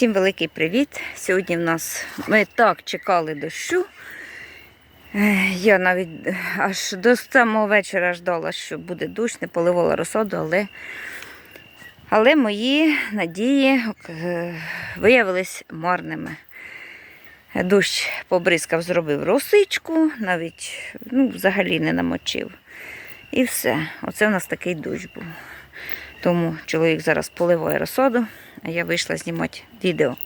Всім великий привіт! Сьогодні в нас ми так чекали дощу. Е, Я навіть е, аж до самого вечора ждала, що буде дощ, не поливала розсаду, але, але мої надії е, виявились марними. Дощ побризкав, зробив росичку, навіть ну, взагалі не намочив. І все. Оце в нас такий дощ був. Тому чоловік зараз поливає розсаду, а я вийшла знімати відео.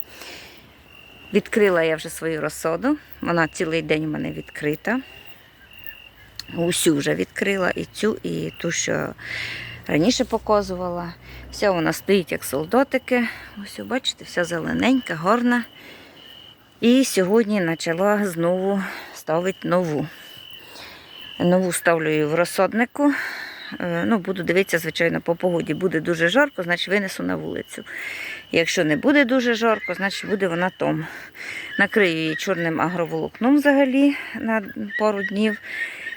Відкрила я вже свою розсаду. Вона цілий день у мене відкрита. Усю вже відкрила і цю, і ту, що раніше показувала. Вся вона стоїть як солдатики. Ось, бачите, вся зелененька, гарна. І сьогодні почала знову ставити нову. Нову ставлю її в розсаднику. Е, Ну, буду дивитися, звичайно, по погоді. Буде дуже жарко, значить винесу на вулицю. Якщо не буде дуже жарко, значить буде вона там. Накрию її чорним агроволокном взагалі на пару днів,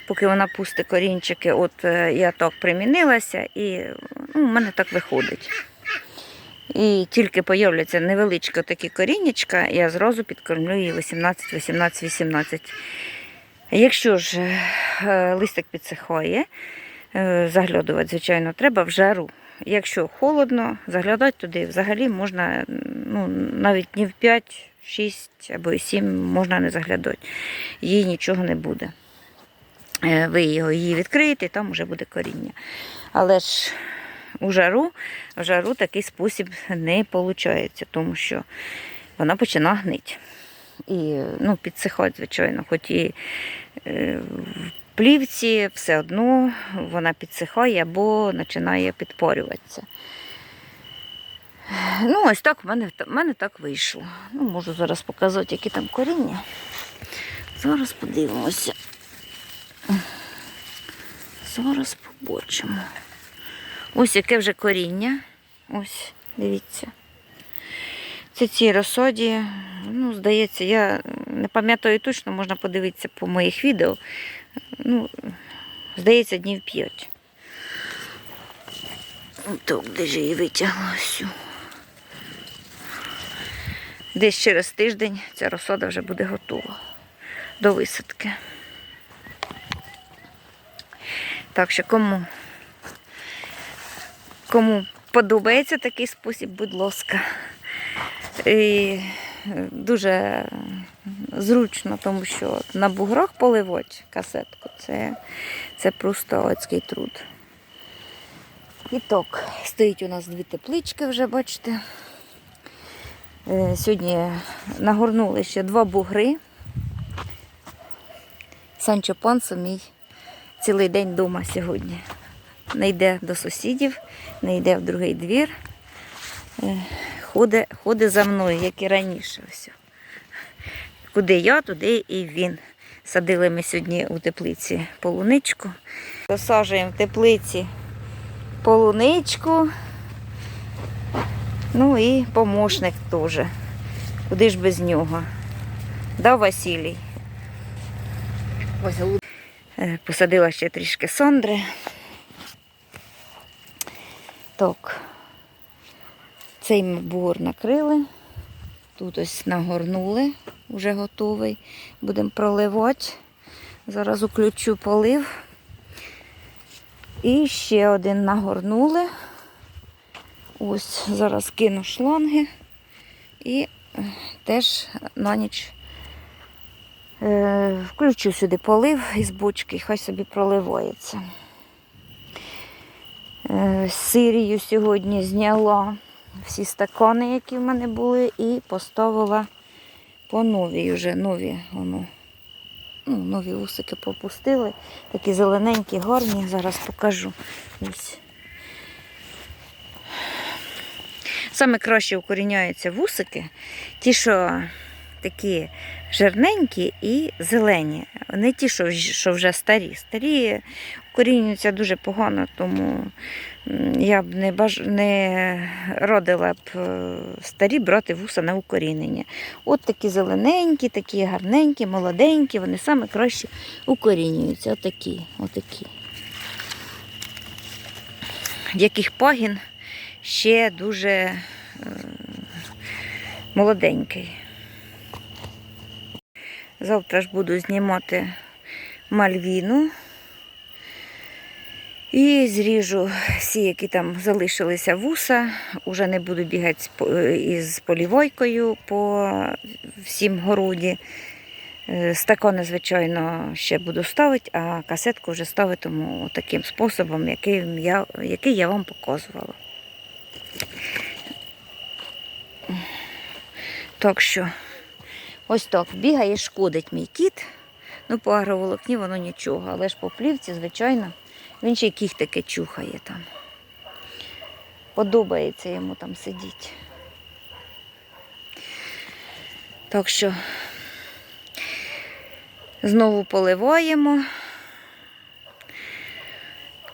поки вона пусте корінчики. От е, я так примінилася і ну, в мене так виходить. І тільки появляться невеличкі такі коріннячка, я зразу підкормлю її 18, 18, 18. Якщо ж е, листик підсихає, заглядувати, звичайно, треба в жару. Якщо холодно, заглядати туди взагалі можна ну, навіть днів 5, 6 або 7 можна не заглядати. Їй нічого не буде. Е, Ви його її відкриєте, і там вже буде коріння. Але ж у жару, в жару такий спосіб не виходить, тому що вона починає гнити. І ну, підсихати, звичайно, хоч і е, в плівці все одно вона підсихає або починає підпорюватися. Ну, ось так в мене, в мене так вийшло. Ну, можу зараз показати, які там коріння. Зараз подивимося. Зараз побачимо. Ось яке вже коріння. Ось, дивіться. Це ці розсоді, ну, здається, я не пам'ятаю точно, можна подивитися по моїх відео. Ну, здається, днів 5. Так, де ж її витягла всю. Десь через тиждень ця розсода вже буде готова до висадки. Так що кому, кому подобається такий спосіб, будь ласка. І дуже зручно, тому що на буграх поливати касетку це, це просто адський труд. І так, стоїть у нас дві теплички вже, бачите. Е, Сьогодні нагорнули ще два бугри. Санчо Пансо мій цілий день вдома сьогодні. Не йде до сусідів, не йде в другий двір. Ходить, ходить за мною, як і раніше. Ось. Куди я, туди і він. Садили ми сьогодні у теплиці полуничку. Посаджуємо в теплиці полуничку. Ну і помощник теж. Куди ж без нього? Да, Василій? Е, Посадила ще трішки сондри. Так. Цей бугор накрили. Тут ось нагорнули, вже готовий. Будемо проливати. Зараз уключу полив. І ще один нагорнули. Ось зараз кину шланги і е, теж на ніч е, включу сюди полив із бочки, хай собі проливається. Е, Сирію сьогодні зняла всі стакони, які в мене були, і поставила по новій вже нові воно. Ну, нові усики попустили. Такі зелененькі, гарні. Зараз покажу. Ось. Саме краще укоріняються вусики, ті, що такі жирненькі і зелені. Не ті, що, вже старі. Старі укорінюються дуже погано, тому я б не, баж... не радила б е, старі брати вуса на укорінення. От такі зелененькі, такі гарненькі, молоденькі, вони саме краще укорінюються. Отакі, отакі. Яких пагін ще дуже е, молоденький. Завтра ж буду знімати мальвіну. І зріжу всі, які там залишилися вуса. Уже не буду бігати е, із полівойкою по всім городі. Е, Стакани, звичайно, ще буду ставити, а касетку вже ставитиму таким способом, який я, який я вам показувала. Так що, ось так, бігає, шкодить мій кіт. Ну, по агроволокні воно нічого, але ж по плівці, звичайно, він ще й кіхтики чухає там. Подобається йому там сидіти. Так що знову поливаємо.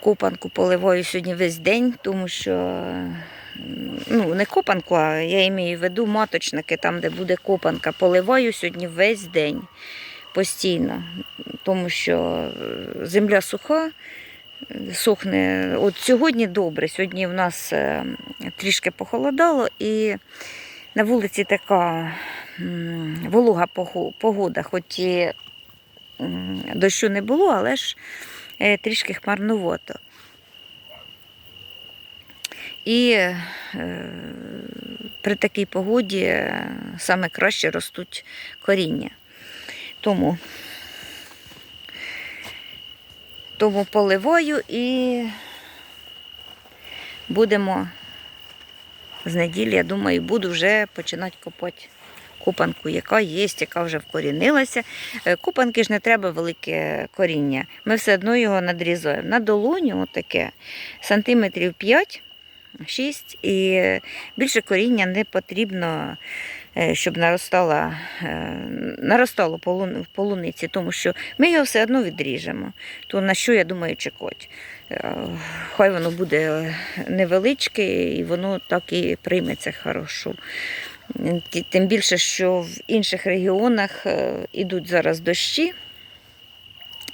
Копанку поливаю сьогодні весь день, тому що ну, не копанку, а я маю в виду маточники, там, де буде копанка. Поливаю сьогодні весь день постійно, тому що е, земля суха, е, сохне. От сьогодні добре. Сьогодні в нас е, трішки похолодало і на вулиці така волога погода, хоч і дощу не було, але ж е, трішки хмарнувато. І е, при такій погоді е, саме краще ростуть коріння. Тому, тому поливаю і будемо з неділі, я думаю, буду вже починати копати купанку, яка є, яка вже вкорінилася. Е, Купанки ж не треба велике коріння. Ми все одно його надрізаємо. На долоню отаке сантиметрів 5. 6 і більше коріння не потрібно, е, щоб наростало, е, наростало в полуниці, тому що ми його все одно відріжемо. То на що, я думаю, чекати? Е, Хай воно буде невеличке і воно так і прийметься хорошо. Тим більше, що в інших регіонах ідуть зараз дощі.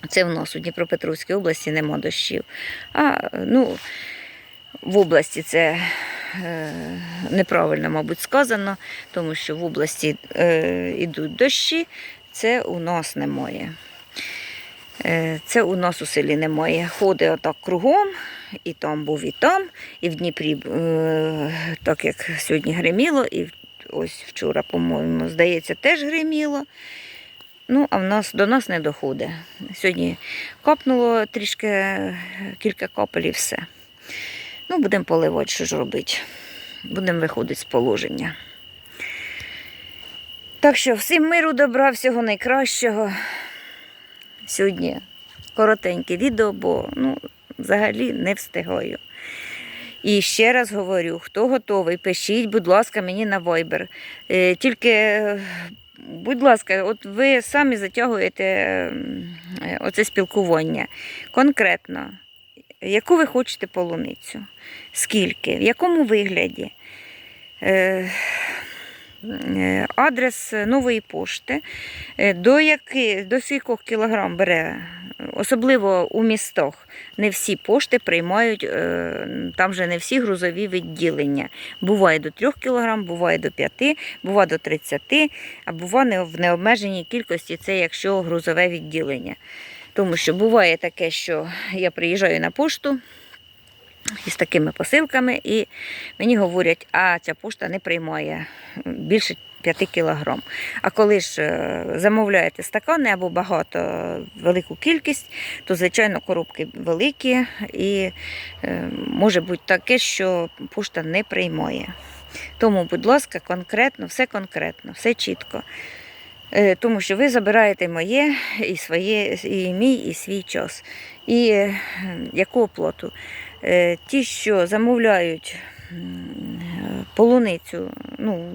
Це в нас у Дніпропетровській області нема дощів. А ну, в області це е, неправильно, мабуть, сказано, тому що в області е, йдуть дощі, це у нас немає. Е, Це у нас у селі немає. Ходить отак кругом, і там був, і там, і в Дніпрі, е, так як сьогодні гриміло, і ось вчора, по-моєму, здається, теж гриміло. Ну, а в нас до нас не доходить. Сьогодні капнуло трішки кілька капель і все. Ну, будемо поливати, що ж робити. Будемо виходити з положення. Так що, всім миру, добра, всього найкращого. Сьогодні коротеньке відео, бо ну, взагалі не встигаю. І ще раз говорю, хто готовий, пишіть, будь ласка, мені на Viber. Е, Тільки, будь ласка, от ви самі затягуєте е, оце спілкування. Конкретно, яку ви хочете полуницю? Скільки? В якому вигляді? Е, е, Адрес нової пошти, Е, до, яки, до скількох кілограм бере, особливо у містах, не всі пошти приймають, там вже не всі грузові відділення. Буває до 3 кілограм, буває до 5, буває до 30, а буває в необмеженій кількості, це якщо грузове відділення. Тому що буває таке, що я приїжджаю на пошту із такими посилками, і мені говорять, а ця пошта не приймає більше 5 кілограм. А коли ж е, замовляєте стакани або багато велику кількість, то звичайно коробки великі і е, може бути таке, що пошта не приймає. Тому, будь ласка, конкретно, все конкретно, все чітко. Е, Тому що ви забираєте моє і своє, і мій, і свій час. І е, яку оплату? Е, Ті, що замовляють полуницю ну,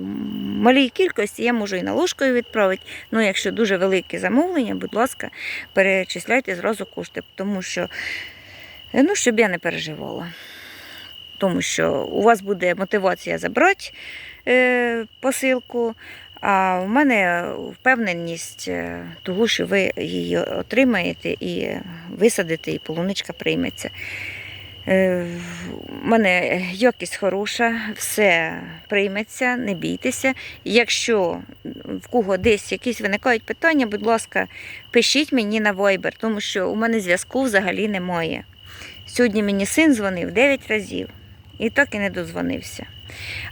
малій кількості, я можу і наложкою відправити. Ну, якщо дуже велике замовлення, будь ласка, перечисляйте зразу кошти, тому що, ну, щоб я не переживала. Тому що у вас буде мотивація забрати посилку, а в мене впевненість е, того, що ви її отримаєте і висадите, і полуничка прийметься. Е, У мене якість хороша, все прийметься, не бійтеся. Якщо в кого десь якісь виникають питання, будь ласка, пишіть мені на Viber, тому що у мене зв'язку взагалі немає. Сьогодні мені син дзвонив 9 разів і так і не дозвонився.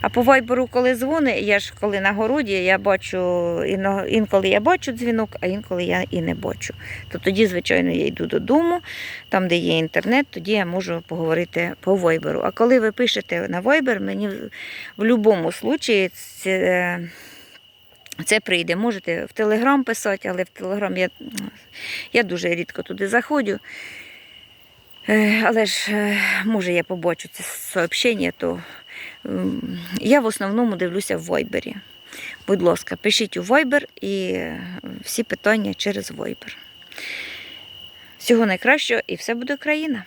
А по вайберу, коли дзвонить, я ж коли на городі, я бачу, інколи я бачу дзвінок, а інколи я і не бачу. То тоді, звичайно, я йду додому, там, де є інтернет, тоді я можу поговорити по вайберу. А коли ви пишете на вайбер, мені в будь-якому випадку це, це прийде. Можете в Телеграм писати, але в Телеграм я, я дуже рідко туди заходжу. Е, Але ж, е, може, я побачу це сообщення, то я в основному дивлюся в Вайбері. Будь ласка, пишіть у вайбер і е, всі питання через вайбер. Всього найкращого і все буде Україна!